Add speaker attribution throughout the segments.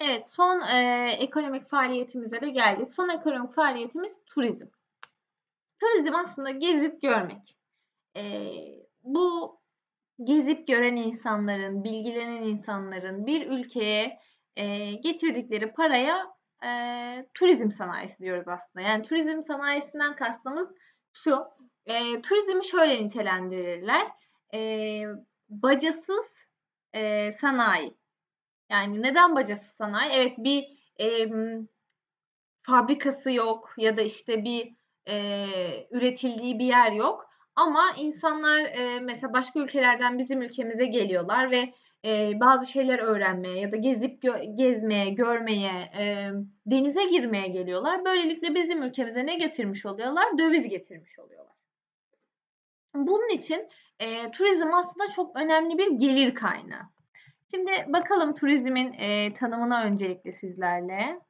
Speaker 1: Evet, son e, ekonomik faaliyetimize de geldik. Son ekonomik faaliyetimiz turizm. Turizm aslında gezip görmek. E, bu gezip gören insanların, bilgilenen insanların bir ülkeye e, getirdikleri paraya e, turizm sanayisi diyoruz aslında. Yani turizm sanayisinden kastımız şu. E, turizmi şöyle nitelendirirler. E, bacasız e, sanayi. Yani neden bacasız sanayi? Evet bir e, fabrikası yok ya da işte bir e, üretildiği bir yer yok. Ama insanlar e, mesela başka ülkelerden bizim ülkemize geliyorlar ve e, bazı şeyler öğrenmeye ya da gezip gö- gezmeye, görmeye, e, denize girmeye geliyorlar. Böylelikle bizim ülkemize ne getirmiş oluyorlar? Döviz getirmiş oluyorlar. Bunun için e, turizm aslında çok önemli bir gelir kaynağı. Şimdi bakalım turizmin e, tanımına öncelikle sizlerle.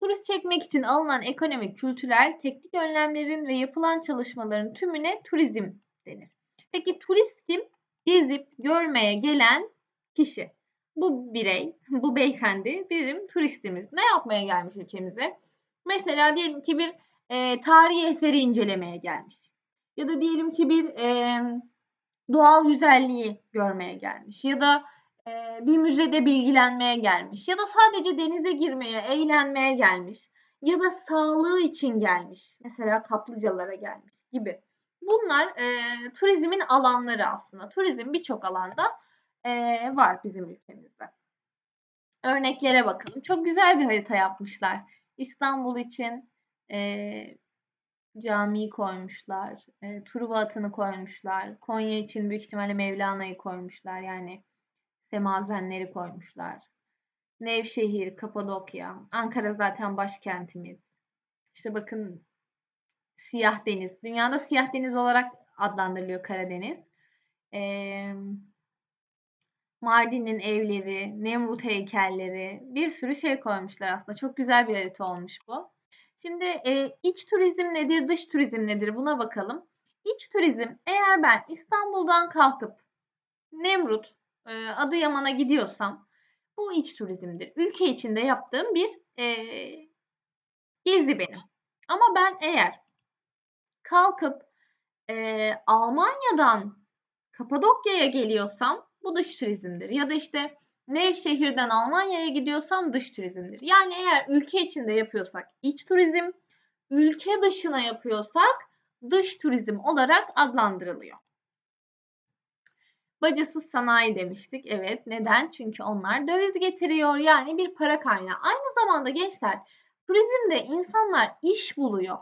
Speaker 1: Turist çekmek için alınan ekonomik, kültürel, teknik önlemlerin ve yapılan çalışmaların tümüne turizm denir. Peki turist kim? Gezip görmeye gelen kişi. Bu birey, bu beyefendi bizim turistimiz. Ne yapmaya gelmiş ülkemize? Mesela diyelim ki bir e, tarihi eseri incelemeye gelmiş. Ya da diyelim ki bir e, doğal güzelliği görmeye gelmiş. Ya da e, bir müzede bilgilenmeye gelmiş. Ya da sadece denize girmeye, eğlenmeye gelmiş. Ya da sağlığı için gelmiş. Mesela kaplıcalara gelmiş gibi. Bunlar e, turizmin alanları aslında. Turizm birçok alanda e, var bizim ülkemizde. Örneklere bakalım. Çok güzel bir harita yapmışlar. İstanbul için e, camiyi koymuşlar. E, Truva atını koymuşlar. Konya için büyük ihtimalle Mevlana'yı koymuşlar. Yani semazenleri koymuşlar. Nevşehir, Kapadokya. Ankara zaten başkentimiz. İşte bakın Siyah Deniz. Dünyada Siyah Deniz olarak adlandırılıyor Karadeniz. Ee, Mardin'in evleri, Nemrut heykelleri, bir sürü şey koymuşlar aslında. Çok güzel bir harita olmuş bu. Şimdi e, iç turizm nedir, dış turizm nedir buna bakalım. İç turizm eğer ben İstanbul'dan kalkıp Nemrut, e, Adıyaman'a gidiyorsam bu iç turizmdir. Ülke içinde yaptığım bir e, gezi benim. Ama ben eğer kalkıp e, Almanya'dan Kapadokya'ya geliyorsam bu dış turizmdir. Ya da işte Nevşehir'den Almanya'ya gidiyorsam dış turizmdir. Yani eğer ülke içinde yapıyorsak iç turizm, ülke dışına yapıyorsak dış turizm olarak adlandırılıyor. Bacasız sanayi demiştik. Evet. Neden? Çünkü onlar döviz getiriyor. Yani bir para kaynağı. Aynı zamanda gençler turizmde insanlar iş buluyor.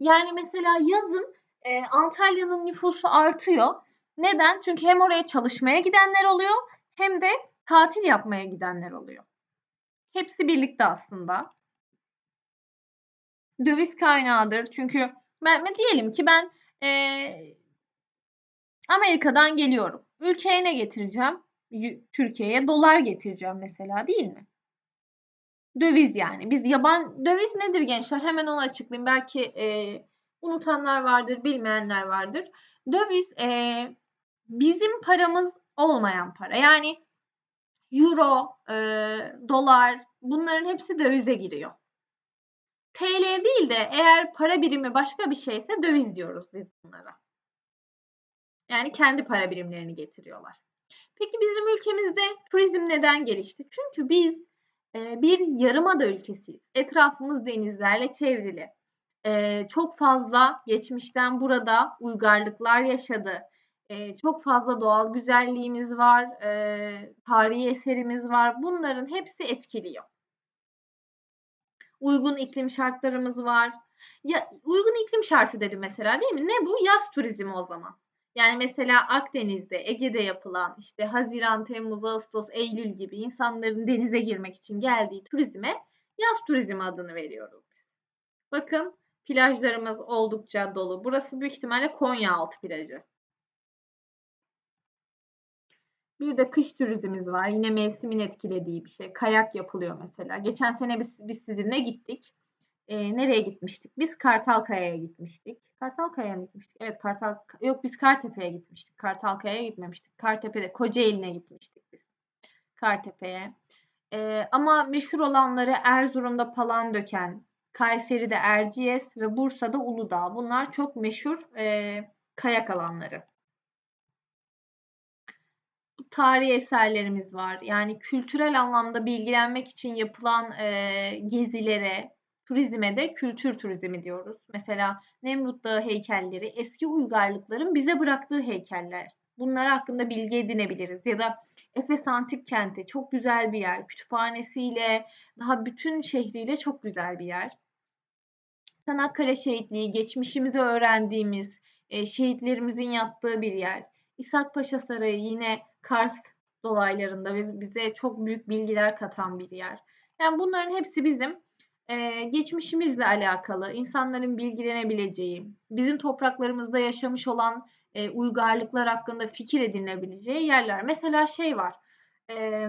Speaker 1: Yani mesela yazın e, Antalya'nın nüfusu artıyor. Neden? Çünkü hem oraya çalışmaya gidenler oluyor hem de tatil yapmaya gidenler oluyor. Hepsi birlikte aslında. Döviz kaynağıdır. Çünkü ben diyelim ki ben e, Amerika'dan geliyorum. Ülkeye ne getireceğim? Türkiye'ye dolar getireceğim mesela değil mi? Döviz yani. Biz yaban döviz nedir gençler? Hemen onu açıklayayım. Belki e, unutanlar vardır, bilmeyenler vardır. Döviz e, bizim paramız olmayan para. Yani euro, e, dolar bunların hepsi dövize giriyor. TL değil de eğer para birimi başka bir şeyse döviz diyoruz biz bunlara. Yani kendi para birimlerini getiriyorlar. Peki bizim ülkemizde turizm neden gelişti? Çünkü biz e, bir yarımada ülkesiyiz. Etrafımız denizlerle çevrili. E, çok fazla geçmişten burada uygarlıklar yaşadı. E, çok fazla doğal güzelliğimiz var, e, tarihi eserimiz var. Bunların hepsi etkiliyor. Uygun iklim şartlarımız var. Ya uygun iklim şartı dedi mesela değil mi? Ne bu? Yaz turizmi o zaman. Yani mesela Akdeniz'de, Ege'de yapılan işte Haziran, Temmuz, Ağustos, Eylül gibi insanların denize girmek için geldiği turizme yaz turizmi adını veriyoruz. Bakın plajlarımız oldukça dolu. Burası büyük ihtimalle Konyaaltı plajı. Bir de kış turizmimiz var. Yine mevsimin etkilediği bir şey. Kayak yapılıyor mesela. Geçen sene biz, biz sizinle gittik. E, nereye gitmiştik? Biz Kartalkaya'ya gitmiştik. Kartalkaya'ya mı gitmiştik? Evet Kartal yok biz Kartepe'ye gitmiştik. Kartalkaya'ya gitmemiştik. Kartepe'de Kocaeli'ne gitmiştik biz. Kartepe'ye. Ee, ama meşhur olanları Erzurum'da Palandöken, Kayseri'de Erciyes ve Bursa'da Uludağ. Bunlar çok meşhur e, kayak alanları. Tarihi eserlerimiz var. Yani kültürel anlamda bilgilenmek için yapılan e, gezilere, turizme de kültür turizmi diyoruz. Mesela Nemrut Dağı heykelleri, eski uygarlıkların bize bıraktığı heykeller. Bunlar hakkında bilgi edinebiliriz. Ya da Efes Antik Kenti çok güzel bir yer. Kütüphanesiyle, daha bütün şehriyle çok güzel bir yer. Çanakkale Şehitliği, geçmişimizi öğrendiğimiz, e, şehitlerimizin yattığı bir yer. İshak Paşa Sarayı yine Kars dolaylarında ve bize çok büyük bilgiler katan bir yer. Yani bunların hepsi bizim e, geçmişimizle alakalı, insanların bilgilenebileceği, bizim topraklarımızda yaşamış olan e, uygarlıklar hakkında fikir edinebileceği yerler. Mesela şey var, e,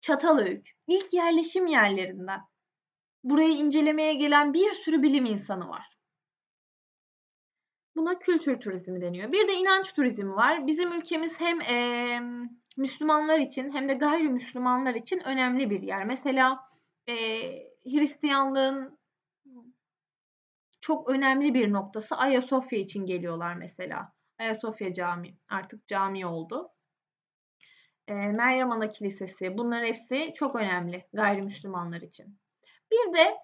Speaker 1: Çatalhöyük, ilk yerleşim yerlerinden. Burayı incelemeye gelen bir sürü bilim insanı var. Buna kültür turizmi deniyor. Bir de inanç turizmi var. Bizim ülkemiz hem e, Müslümanlar için hem de gayrimüslimler için önemli bir yer. Mesela e, Hristiyanlığın çok önemli bir noktası Ayasofya için geliyorlar mesela. Ayasofya Camii artık cami oldu. E, Meryem Ana Kilisesi bunlar hepsi çok önemli gayrimüslimler için. Bir de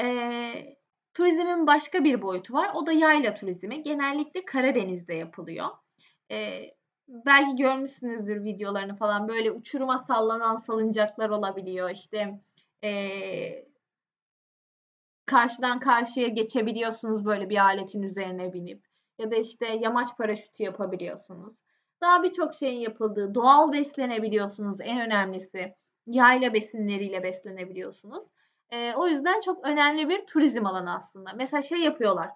Speaker 1: e, turizmin başka bir boyutu var. O da yayla turizmi. Genellikle Karadeniz'de yapılıyor. E, belki görmüşsünüzdür videolarını falan. Böyle uçuruma sallanan salıncaklar olabiliyor. İşte e, karşıdan karşıya geçebiliyorsunuz böyle bir aletin üzerine binip. Ya da işte yamaç paraşütü yapabiliyorsunuz. Daha birçok şeyin yapıldığı, doğal beslenebiliyorsunuz en önemlisi. Yayla besinleriyle beslenebiliyorsunuz. E, o yüzden çok önemli bir turizm alanı aslında. Mesela şey yapıyorlar.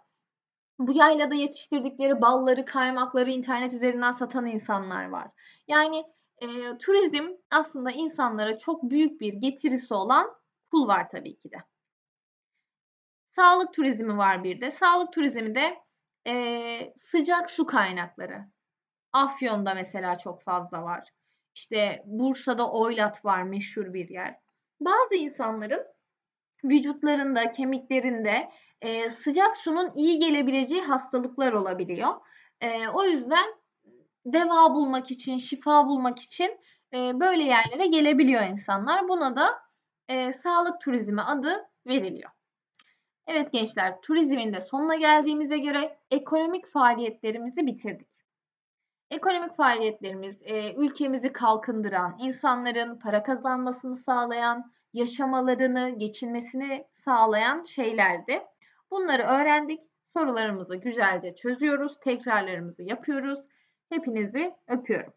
Speaker 1: Bu yaylada yetiştirdikleri balları, kaymakları internet üzerinden satan insanlar var. Yani e, turizm aslında insanlara çok büyük bir getirisi olan kul var tabii ki de. Sağlık turizmi var bir de. Sağlık turizmi de e, sıcak su kaynakları. Afyon'da mesela çok fazla var. İşte Bursa'da Oylat var meşhur bir yer. Bazı insanların vücutlarında, kemiklerinde e, sıcak sunun iyi gelebileceği hastalıklar olabiliyor. E, o yüzden deva bulmak için, şifa bulmak için e, böyle yerlere gelebiliyor insanlar. Buna da e, sağlık turizmi adı veriliyor. Evet gençler, turizmin de sonuna geldiğimize göre ekonomik faaliyetlerimizi bitirdik. Ekonomik faaliyetlerimiz e, ülkemizi kalkındıran, insanların para kazanmasını sağlayan, yaşamalarını, geçinmesini sağlayan şeylerdi. Bunları öğrendik. Sorularımızı güzelce çözüyoruz. Tekrarlarımızı yapıyoruz. Hepinizi öpüyorum.